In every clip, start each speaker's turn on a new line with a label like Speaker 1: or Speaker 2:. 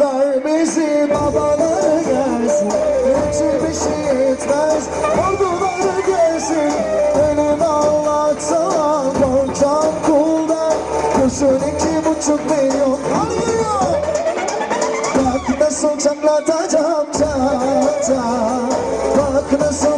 Speaker 1: Var bizi babaları gelsin. Hiçbir bir şey etmez Orduları gelsin. Benim anlatsam Korkacağım kuldan Kurşun iki buçuk milyon Alıyor Bak nasıl çatlatacağım çata Bak nasıl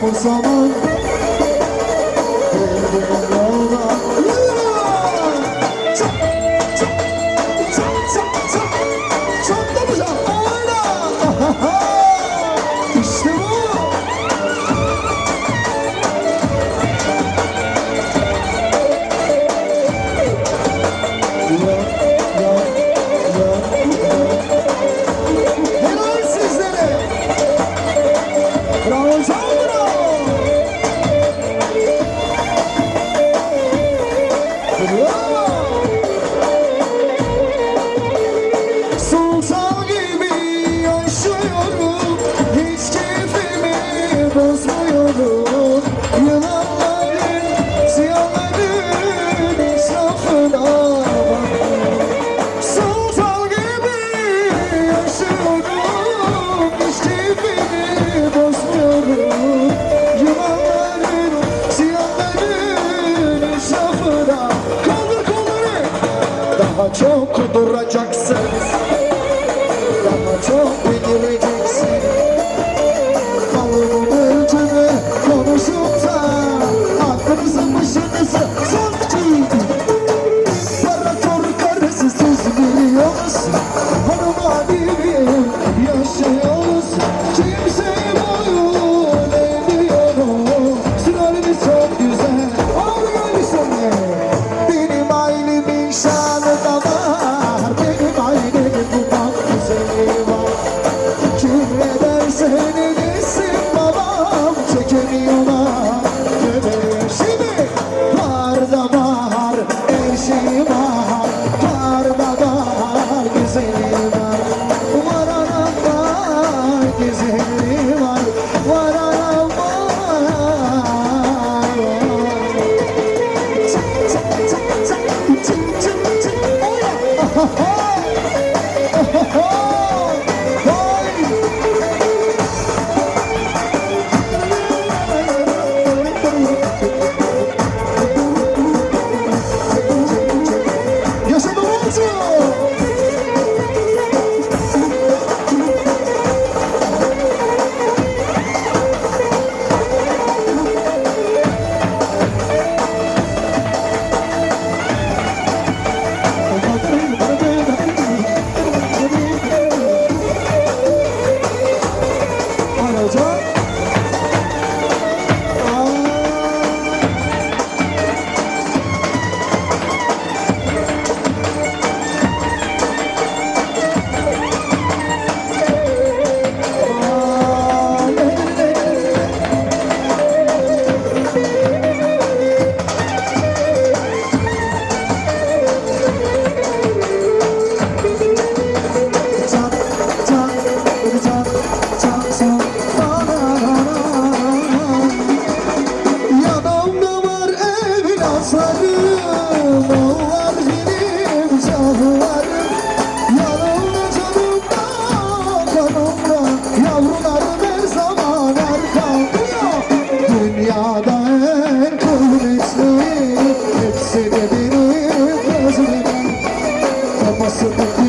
Speaker 1: kimseyi umursamam daha Ho, ho! você tá aqui.